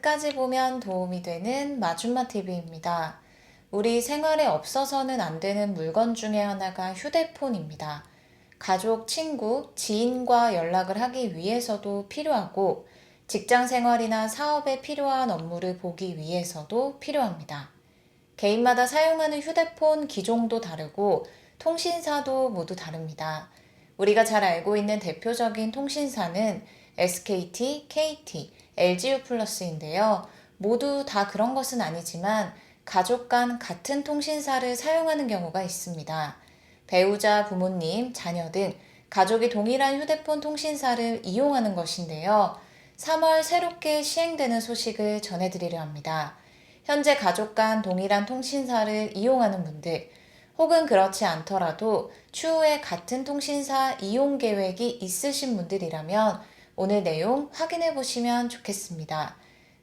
끝까지 보면 도움이 되는 마준마 TV입니다. 우리 생활에 없어서는 안 되는 물건 중에 하나가 휴대폰입니다. 가족, 친구, 지인과 연락을 하기 위해서도 필요하고 직장 생활이나 사업에 필요한 업무를 보기 위해서도 필요합니다. 개인마다 사용하는 휴대폰 기종도 다르고 통신사도 모두 다릅니다. 우리가 잘 알고 있는 대표적인 통신사는 SKT, KT, LGU 플러스인데요. 모두 다 그런 것은 아니지만 가족 간 같은 통신사를 사용하는 경우가 있습니다. 배우자, 부모님, 자녀 등 가족이 동일한 휴대폰 통신사를 이용하는 것인데요. 3월 새롭게 시행되는 소식을 전해드리려 합니다. 현재 가족 간 동일한 통신사를 이용하는 분들, 혹은 그렇지 않더라도 추후에 같은 통신사 이용 계획이 있으신 분들이라면 오늘 내용 확인해 보시면 좋겠습니다.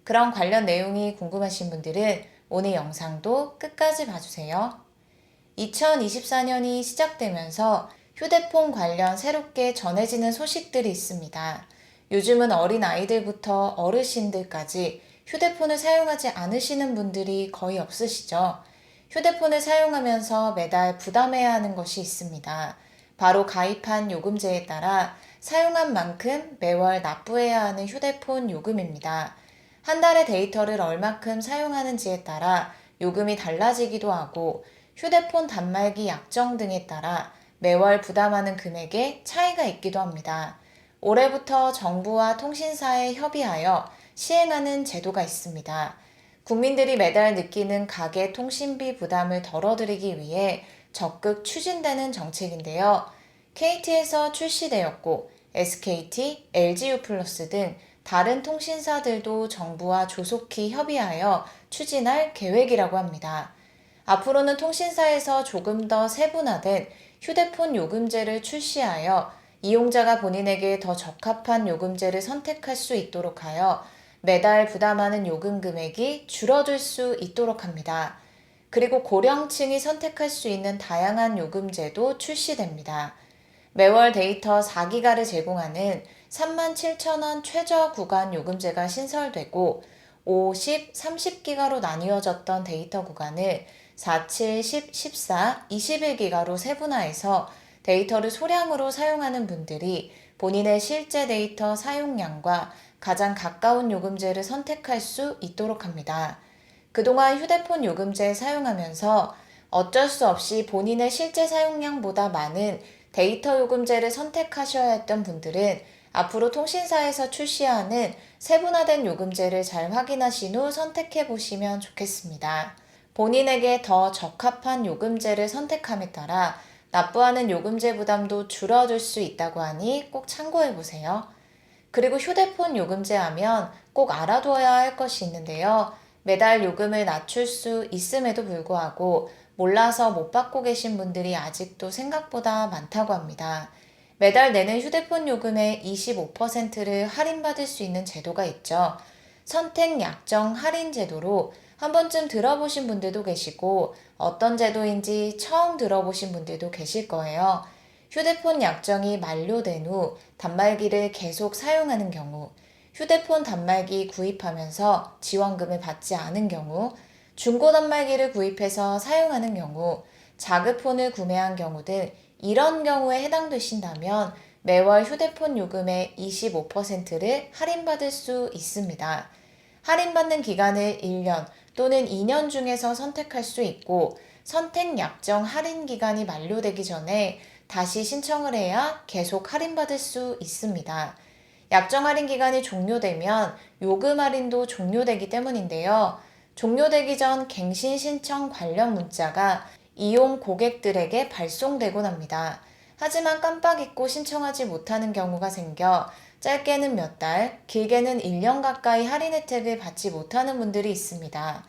그런 관련 내용이 궁금하신 분들은 오늘 영상도 끝까지 봐주세요. 2024년이 시작되면서 휴대폰 관련 새롭게 전해지는 소식들이 있습니다. 요즘은 어린 아이들부터 어르신들까지 휴대폰을 사용하지 않으시는 분들이 거의 없으시죠? 휴대폰을 사용하면서 매달 부담해야 하는 것이 있습니다. 바로 가입한 요금제에 따라 사용한 만큼 매월 납부해야 하는 휴대폰 요금입니다. 한 달의 데이터를 얼마큼 사용하는지에 따라 요금이 달라지기도 하고 휴대폰 단말기 약정 등에 따라 매월 부담하는 금액에 차이가 있기도 합니다. 올해부터 정부와 통신사에 협의하여 시행하는 제도가 있습니다. 국민들이 매달 느끼는 가계 통신비 부담을 덜어드리기 위해 적극 추진되는 정책인데요. KT에서 출시되었고 SKT, LGU 플러스 등 다른 통신사들도 정부와 조속히 협의하여 추진할 계획이라고 합니다. 앞으로는 통신사에서 조금 더 세분화된 휴대폰 요금제를 출시하여 이용자가 본인에게 더 적합한 요금제를 선택할 수 있도록 하여 매달 부담하는 요금 금액이 줄어들 수 있도록 합니다. 그리고 고령층이 선택할 수 있는 다양한 요금제도 출시됩니다. 매월 데이터 4기가를 제공하는 37,000원 최저 구간 요금제가 신설되고 50, 30기가로 나뉘어졌던 데이터 구간을 47, 10, 14, 21기가로 세분화해서 데이터를 소량으로 사용하는 분들이 본인의 실제 데이터 사용량과 가장 가까운 요금제를 선택할 수 있도록 합니다. 그동안 휴대폰 요금제 사용하면서 어쩔 수 없이 본인의 실제 사용량보다 많은 데이터 요금제를 선택하셔야 했던 분들은 앞으로 통신사에서 출시하는 세분화된 요금제를 잘 확인하신 후 선택해 보시면 좋겠습니다. 본인에게 더 적합한 요금제를 선택함에 따라 납부하는 요금제 부담도 줄어들 수 있다고 하니 꼭 참고해 보세요. 그리고 휴대폰 요금제 하면 꼭 알아두어야 할 것이 있는데요. 매달 요금을 낮출 수 있음에도 불구하고 몰라서 못 받고 계신 분들이 아직도 생각보다 많다고 합니다. 매달 내는 휴대폰 요금의 25%를 할인받을 수 있는 제도가 있죠. 선택 약정 할인 제도로 한 번쯤 들어보신 분들도 계시고 어떤 제도인지 처음 들어보신 분들도 계실 거예요. 휴대폰 약정이 만료된 후 단말기를 계속 사용하는 경우, 휴대폰 단말기 구입하면서 지원금을 받지 않은 경우, 중고 단말기를 구입해서 사용하는 경우, 자급폰을 구매한 경우 등 이런 경우에 해당되신다면 매월 휴대폰 요금의 25%를 할인받을 수 있습니다. 할인받는 기간을 1년 또는 2년 중에서 선택할 수 있고 선택 약정 할인 기간이 만료되기 전에 다시 신청을 해야 계속 할인받을 수 있습니다. 약정 할인 기간이 종료되면 요금 할인도 종료되기 때문인데요. 종료되기 전 갱신 신청 관련 문자가 이용 고객들에게 발송되곤 합니다. 하지만 깜빡 잊고 신청하지 못하는 경우가 생겨 짧게는 몇 달, 길게는 1년 가까이 할인 혜택을 받지 못하는 분들이 있습니다.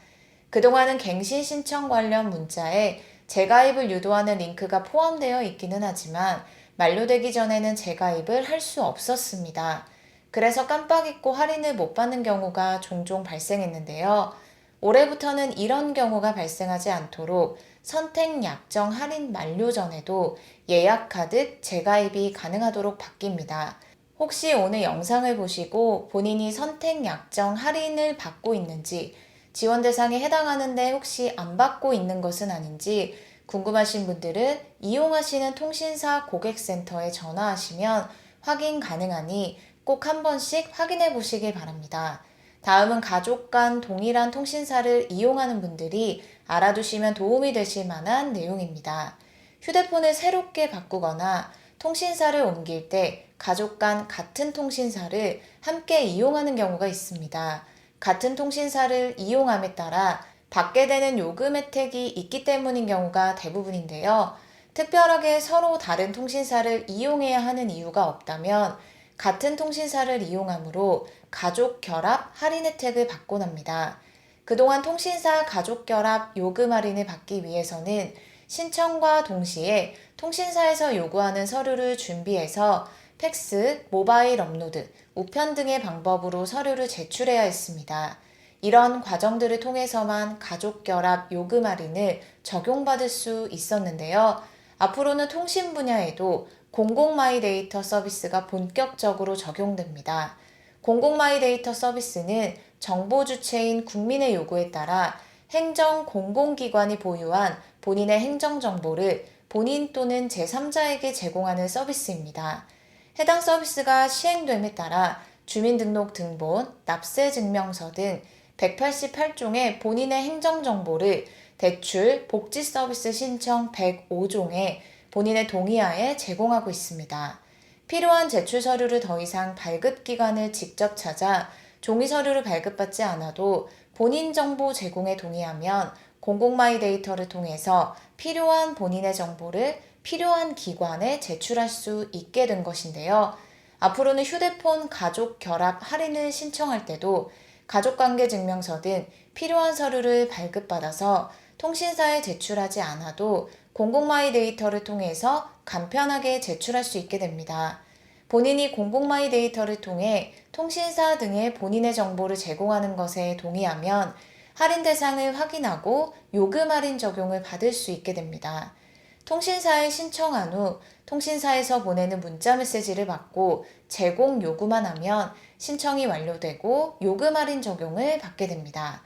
그동안은 갱신 신청 관련 문자에 재가입을 유도하는 링크가 포함되어 있기는 하지만 만료되기 전에는 재가입을 할 수 없었습니다. 그래서 깜빡 잊고 할인을 못 받는 경우가 종종 발생했는데요. 올해부터는 이런 경우가 발생하지 않도록 선택 약정 할인 만료 전에도 예약하듯 재가입이 가능하도록 바뀝니다. 혹시 오늘 영상을 보시고 본인이 선택 약정 할인을 받고 있는지, 지원 대상에 해당하는데 혹시 안 받고 있는 것은 아닌지 궁금하신 분들은 이용하시는 통신사 고객센터에 전화하시면 확인 가능하니 꼭 한 번씩 확인해 보시길 바랍니다. 다음은 가족 간 동일한 통신사를 이용하는 분들이 알아두시면 도움이 되실 만한 내용입니다. 휴대폰을 새롭게 바꾸거나 통신사를 옮길 때 가족 간 같은 통신사를 함께 이용하는 경우가 있습니다. 같은 통신사를 이용함에 따라 받게 되는 요금 혜택이 있기 때문인 경우가 대부분인데요. 특별하게 서로 다른 통신사를 이용해야 하는 이유가 없다면 같은 통신사를 이용하므로 가족 결합 할인 혜택을 받곤 합니다. 그동안 통신사 가족 결합 요금 할인을 받기 위해서는 신청과 동시에 통신사에서 요구하는 서류를 준비해서 팩스, 모바일 업로드, 우편 등의 방법으로 서류를 제출해야 했습니다. 이런 과정들을 통해서만 가족 결합 요금 할인을 적용받을 수 있었는데요. 앞으로는 통신 분야에도 공공 마이데이터 서비스가 본격적으로 적용됩니다. 공공 마이데이터 서비스는 정보 주체인 국민의 요구에 따라 행정 공공기관이 보유한 본인의 행정 정보를 본인 또는 제3자에게 제공하는 서비스입니다. 해당 서비스가 시행됨에 따라 주민등록 등본, 납세 증명서 등 188종의 본인의 행정 정보를 대출, 복지 서비스 신청 105종에 본인의 동의하에 제공하고 있습니다. 필요한 제출 서류를 더 이상 발급 기관을 직접 찾아 종이 서류를 발급받지 않아도 본인 정보 제공에 동의하면 공공마이 데이터를 통해서 필요한 본인의 정보를 필요한 기관에 제출할 수 있게 된 것인데요. 앞으로는 휴대폰 가족 결합 할인을 신청할 때도 가족관계 증명서 등 필요한 서류를 발급받아서 통신사에 제출하지 않아도 공공마이 데이터를 통해서 간편하게 제출할 수 있게 됩니다. 본인이 공공마이 데이터를 통해 통신사 등의 본인의 정보를 제공하는 것에 동의하면 할인 대상을 확인하고 요금 할인 적용을 받을 수 있게 됩니다. 통신사에 신청한 후 통신사에서 보내는 문자 메시지를 받고 제공 요구만 하면 신청이 완료되고 요금 할인 적용을 받게 됩니다.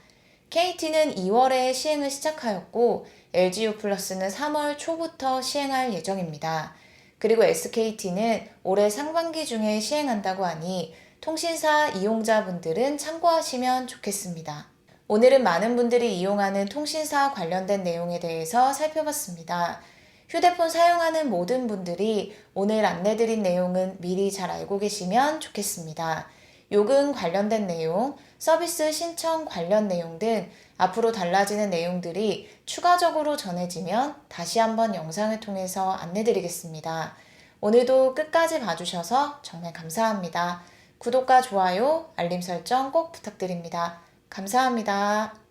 KT는 2월에 시행을 시작하였고 LGU 플러스는 3월 초부터 시행할 예정입니다. 그리고 SKT는 올해 상반기 중에 시행한다고 하니 통신사 이용자분들은 참고하시면 좋겠습니다. 오늘은 많은 분들이 이용하는 통신사 관련된 내용에 대해서 살펴봤습니다. 휴대폰 사용하는 모든 분들이 오늘 안내드린 내용은 미리 잘 알고 계시면 좋겠습니다. 요금 관련된 내용, 서비스 신청 관련 내용 등 앞으로 달라지는 내용들이 추가적으로 전해지면 다시 한번 영상을 통해서 안내드리겠습니다. 오늘도 끝까지 봐주셔서 정말 감사합니다. 구독과 좋아요, 알림 설정 꼭 부탁드립니다. 감사합니다.